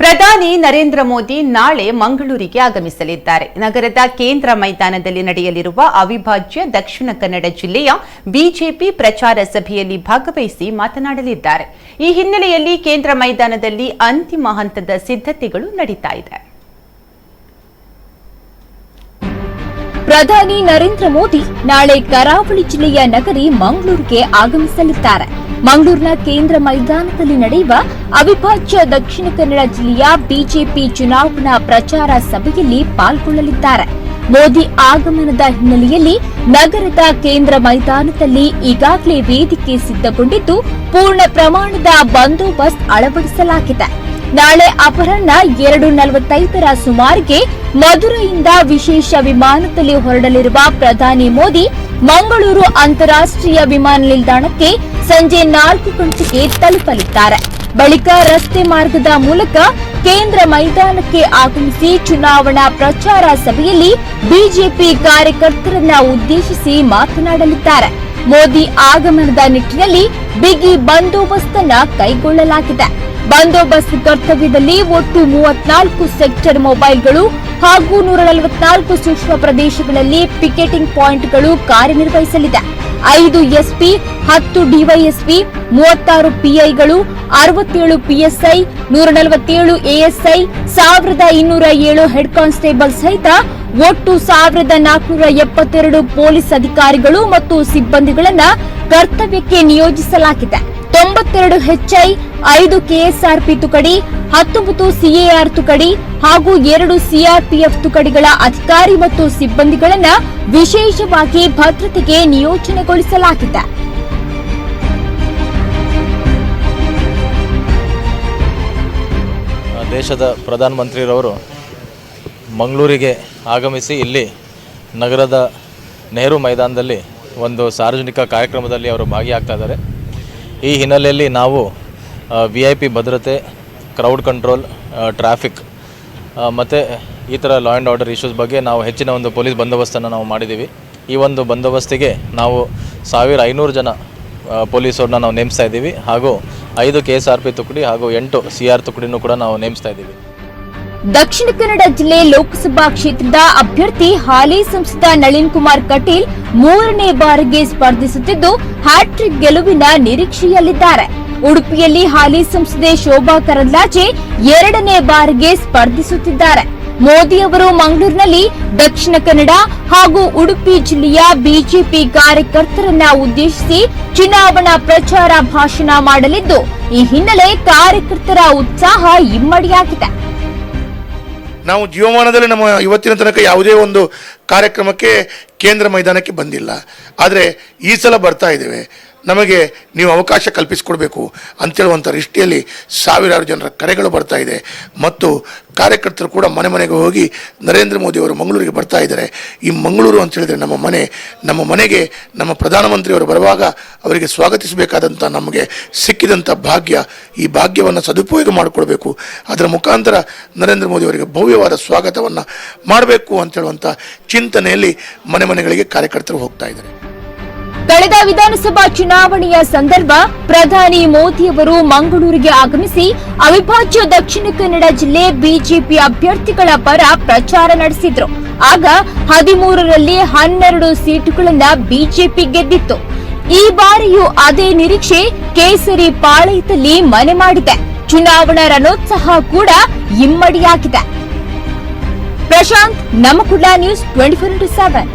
ಪ್ರಧಾನಿ ನರೇಂದ್ರ ಮೋದಿ ನಾಳೆ ಮಂಗಳೂರಿಗೆ ಆಗಮಿಸಲಿದ್ದಾರೆ. ನಗರದ ಕೇಂದ್ರ ಮೈದಾನದಲ್ಲಿ ನಡೆಯಲಿರುವ ಅವಿಭಾಜ್ಯ ದಕ್ಷಿಣ ಕನ್ನಡ ಜಿಲ್ಲೆಯ ಬಿಜೆಪಿ ಪ್ರಚಾರ ಸಭೆಯಲ್ಲಿ ಭಾಗವಹಿಸಿ ಮಾತನಾಡಲಿದ್ದಾರೆ. ಈ ಹಿನ್ನೆಲೆಯಲ್ಲಿ ಕೇಂದ್ರ ಮೈದಾನದಲ್ಲಿ ಅಂತಿಮ ಹಂತದ ಸಿದ್ಧತೆಗಳು ನಡೀತಾ ಇದೆ. ಪ್ರಧಾನಿ ನರೇಂದ್ರ ಮೋದಿ ನಾಳೆ ಕರಾವಳಿ ಜಿಲ್ಲೆಯ ನಗರಿ ಮಂಗಳೂರಿಗೆ ಆಗಮಿಸಲಿದ್ದಾರೆ. ಮಂಗಳೂರಿನ ಕೇಂದ್ರ ಮೈದಾನದಲ್ಲಿ ನಡೆಯುವ ಅವಿಭಾಜ್ಯ ದಕ್ಷಿಣ ಕನ್ನಡ ಜಿಲ್ಲೆಯ ಬಿಜೆಪಿ ಚುನಾವಣಾ ಪ್ರಚಾರ ಸಭೆಯಲ್ಲಿ ಪಾಲ್ಗೊಳ್ಳಲಿದ್ದಾರೆ. ಮೋದಿ ಆಗಮನದ ಹಿನ್ನೆಲೆಯಲ್ಲಿ ನಗರದ ಕೇಂದ್ರ ಮೈದಾನದಲ್ಲಿ ಈಗಾಗಲೇ ವೇದಿಕೆ ಸಿದ್ಧಗೊಂಡಿದ್ದು, ಪೂರ್ಣ ಪ್ರಮಾಣದ ಬಂದೋಬಸ್ತ್ ಅಳವಡಿಸಲಾಗಿದೆ. ನಾಳೆ ಅಪರಾಹ್ನ ಎರಡು ನಲವತ್ತೈದರ ಸುಮಾರಿಗೆ ಮಧುರೈಯಿಂದ ವಿಶೇಷ ವಿಮಾನದಲ್ಲಿ ಹೊರಡಲಿರುವ ಪ್ರಧಾನಿ ಮೋದಿ, ಮಂಗಳೂರು ಅಂತಾರಾಷ್ಟ್ರೀಯ ವಿಮಾನ ನಿಲ್ದಾಣಕ್ಕೆ ಸಂಜೆ ನಾಲ್ಕು ಗಂಟೆಗೆ ತಲುಪಲಿದ್ದಾರೆ. ಬಳಿಕ ರಸ್ತೆ ಮಾರ್ಗದ ಮೂಲಕ ಕೇಂದ್ರ ಮೈದಾನಕ್ಕೆ ಆಗಮಿಸಿ ಚುನಾವಣಾ ಪ್ರಚಾರ ಸಭೆಯಲ್ಲಿ ಬಿಜೆಪಿ ಕಾರ್ಯಕರ್ತರನ್ನ ಉದ್ದೇಶಿಸಿ ಮಾತನಾಡಲಿದ್ದಾರೆ. ಮೋದಿ ಆಗಮನದ ನಿಟ್ಟಿನಲ್ಲಿ ಬಿಗಿ ಬಂದೋಬಸ್ತನ್ನ ಕೈಗೊಳ್ಳಲಾಗಿದೆ. ಬಂದೋಬಸ್ತ್ ಕರ್ತವ್ಯದಲ್ಲಿ ಒಟ್ಟು ಮೂವತ್ನಾಲ್ಕು ಸೆಕ್ಟರ್ ಮೊಬೈಲ್ಗಳು ಹಾಗೂ ನೂರ ನಲವತ್ನಾಲ್ಕು ಸೂಕ್ಷ್ಮ ಪ್ರದೇಶಗಳಲ್ಲಿ ಪಿಕೆಟಿಂಗ್ ಪಾಯಿಂಟ್ಗಳು ಕಾರ್ಯನಿರ್ವಹಿಸಲಿದೆ. ಐದು ಎಸ್ಪಿ, ಹತ್ತು ಡಿವೈಎಸ್ಪಿ, ಮೂವತ್ತಾರು ಪಿಐಗಳು, ಅರವತ್ತೇಳು ಪಿಎಸ್ಐ ನೂರ ನಲವತ್ತೇಳು ಎಎಸ್ಐ, ಸಾವಿರದ ಇನ್ನೂರ ಏಳು ಹೆಡ್ ಕಾನ್ಸ್ಟೇಬಲ್ ಸಹಿತ ಒಟ್ಟು ಸಾವಿರದ ನಾಲ್ಕುನೂರ ಎಪ್ಪತ್ತೆರಡು ಪೊಲೀಸ್ ಅಧಿಕಾರಿಗಳು ಮತ್ತು ಸಿಬ್ಬಂದಿಗಳನ್ನು ಕರ್ತವ್ಯಕ್ಕೆ ನಿಯೋಜಿಸಲಾಗಿದೆ. ತೊಂಬತ್ತೆರಡು ಹೆಚ್ಐ ಐದು ಕೆಎಸ್ಆರ್ಪಿ ತುಕಡಿ, ಹತ್ತೊಂಬತ್ತು ಸಿಎಆರ್ ತುಕಡಿ ಹಾಗೂ ಎರಡು ಸಿಆರ್ಪಿಎಫ್ ತುಕಡಿಗಳ ಅಧಿಕಾರಿ ಮತ್ತು ಸಿಬ್ಬಂದಿಗಳನ್ನು ವಿಶೇಷವಾಗಿ ಭದ್ರತೆಗೆ ನಿಯೋಜನೆಗೊಳಿಸಲಾಗಿದೆ. ದೇಶದ ಪ್ರಧಾನಮಂತ್ರಿರವರು ಮಂಗಳೂರಿಗೆ ಆಗಮಿಸಿ ಇಲ್ಲಿ ನಗರದ ನೆಹರು ಮೈದಾನದಲ್ಲಿ ಒಂದು ಸಾರ್ವಜನಿಕ ಕಾರ್ಯಕ್ರಮದಲ್ಲಿ ಅವರು ಭಾಗಿಯಾಗ್ತಾ ಇದ್ದಾರೆ. ಈ ಹಿನ್ನೆಲೆಯಲ್ಲಿ ನಾವು ವಿ ಐ ಪಿ ಭದ್ರತೆ ಕ್ರೌಡ್ ಕಂಟ್ರೋಲ್ ಟ್ರಾಫಿಕ್ ಮತ್ತು ಈ ಥರ ಲಾ ಆ್ಯಂಡ್ ಆರ್ಡರ್ ಇಶ್ಯೂಸ್ ಬಗ್ಗೆ ನಾವು ಹೆಚ್ಚಿನ ಒಂದು ಪೊಲೀಸ್ ಬಂದೋಬಸ್ತನ್ನು ನಾವು ಮಾಡಿದ್ದೀವಿ. ಈ ಒಂದು ಬಂದೋಬಸ್ತಿಗೆ ನಾವು ಸಾವಿರ ಐನೂರು ಜನ ಪೊಲೀಸರನ್ನ ನಾವು ನೇಮಿಸ್ತಾ ಇದ್ದೀವಿ. ಹಾಗೂ ಐದು ಕೆ ಎಸ್ ಆರ್ ಪಿ ತುಕಡಿ ಹಾಗೂ ಎಂಟು ಸಿ ಆರ್ ತುಕಡಿನೂ ಕೂಡ ನಾವು ನೇಮಿಸ್ತಾ ಇದ್ದೀವಿ. ದಕ್ಷಿಣ ಕನ್ನಡ ಜಿಲ್ಲೆ ಲೋಕಸಭಾ ಕ್ಷೇತ್ರದ ಅಭ್ಯರ್ಥಿ ಹಾಲಿ ಸಂಸದ ನಳಿನ್ ಕುಮಾರ್ ಕಟೀಲ್ ಮೂರನೇ ಬಾರಿಗೆ ಸ್ಪರ್ಧಿಸುತ್ತಿದ್ದು ಹ್ಯಾಟ್ರಿಕ್ ಗೆಲುವಿನ ನಿರೀಕ್ಷೆಯಲ್ಲಿದ್ದಾರೆ. ಉಡುಪಿಯಲ್ಲಿ ಹಾಲಿ ಸಂಸದೆ ಶೋಭಾ ಕರಂದ್ಲಾಜೆ ಎರಡನೇ ಬಾರಿಗೆ ಸ್ಪರ್ಧಿಸುತ್ತಿದ್ದಾರೆ. ಮೋದಿ ಅವರು ಮಂಗಳೂರಿನಲ್ಲಿ ದಕ್ಷಿಣ ಕನ್ನಡ ಹಾಗೂ ಉಡುಪಿ ಜಿಲ್ಲೆಯ ಬಿಜೆಪಿ ಕಾರ್ಯಕರ್ತರನ್ನ ಉದ್ದೇಶಿಸಿ ಚುನಾವಣಾ ಪ್ರಚಾರ ಭಾಷಣ ಮಾಡಲಿದ್ದು, ಈ ಹಿನ್ನೆಲೆ ಕಾರ್ಯಕರ್ತರ ಉತ್ಸಾಹ ಇಮ್ಮಡಿಯಾಗಿದೆ. ನಾವು ಜೀವಮಾನದಲ್ಲಿ ನಮ್ಮ ಇವತ್ತಿನ ತನಕ ಯಾವುದೇ ಒಂದು ಕಾರ್ಯಕ್ರಮಕ್ಕೆ ಕೇಂದ್ರ ಮೈದಾನಕ್ಕೆ ಬಂದಿಲ್ಲ. ಆದರೆ ಈ ಸಲ ಬರ್ತಾ ಇದ್ದೇವೆ. ನಮಗೆ ನೀವು ಅವಕಾಶ ಕಲ್ಪಿಸಿಕೊಡಬೇಕು ಅಂತೇಳುವಂಥ ದೃಷ್ಟಿಯಲ್ಲಿ ಸಾವಿರಾರು ಜನರ ಕರೆಗಳು ಬರ್ತಾ ಇದೆ. ಮತ್ತು ಕಾರ್ಯಕರ್ತರು ಕೂಡ ಮನೆ ಮನೆಗೆ ಹೋಗಿ ನರೇಂದ್ರ ಮೋದಿ ಅವರು ಮಂಗಳೂರಿಗೆ ಬರ್ತಾ ಇದ್ದಾರೆ. ಈ ಮಂಗಳೂರು ಅಂತ ಹೇಳಿದರೆ ನಮ್ಮ ಮನೆ, ನಮ್ಮ ಮನೆಗೆ ನಮ್ಮ ಪ್ರಧಾನಮಂತ್ರಿಯವರು ಬರುವಾಗ ಅವರಿಗೆ ಸ್ವಾಗತಿಸಬೇಕಾದಂಥ ನಮಗೆ ಸಿಕ್ಕಿದಂಥ ಭಾಗ್ಯ, ಈ ಭಾಗ್ಯವನ್ನು ಸದುಪಯೋಗ ಮಾಡಿಕೊಳ್ಬೇಕು ಅದರ ಮುಖಾಂತರ ನರೇಂದ್ರ ಮೋದಿ ಅವರಿಗೆ ಭವ್ಯವಾದ ಸ್ವಾಗತವನ್ನು ಮಾಡಬೇಕು ಅಂತ ಹೇಳುವಂಥ ಚಿಂತನೆಯಲ್ಲಿ ಮನೆ ಮನೆಗಳಿಗೆ ಕಾರ್ಯಕರ್ತರು ಹೋಗ್ತಾ ಇದ್ದಾರೆ. ಕಳೆದ ವಿಧಾನಸಭಾ ಚುನಾವಣೆಯ ಸಂದರ್ಭ ಪ್ರಧಾನಿ ಮೋದಿಯವರು ಮಂಗಳೂರಿಗೆ ಆಗಮಿಸಿ ಅವಿಭಾಜ್ಯ ದಕ್ಷಿಣ ಕನ್ನಡ ಜಿಲ್ಲೆ ಬಿಜೆಪಿ ಅಭ್ಯರ್ಥಿಗಳ ಪರ ಪ್ರಚಾರ ನಡೆಸಿದ್ರು. ಆಗ ಹದಿಮೂರರಲ್ಲಿ ಹನ್ನೆರಡು ಸೀಟುಗಳನ್ನ ಬಿಜೆಪಿ ಗೆದ್ದಿತ್ತು. ಈ ಬಾರಿಯೂ ಅದೇ ನಿರೀಕ್ಷೆ ಕೇಸರಿ ಪಾಳಯದಲ್ಲಿ ಮನೆ ಮಾಡಿದೆ. ಚುನಾವಣಾ ರಣೋತ್ಸಾಹ ಕೂಡ ಇಮ್ಮಡಿಯಾಗಿದೆ. Prashant ನಮಕುಡ್ಲಾ news twenty four into seven.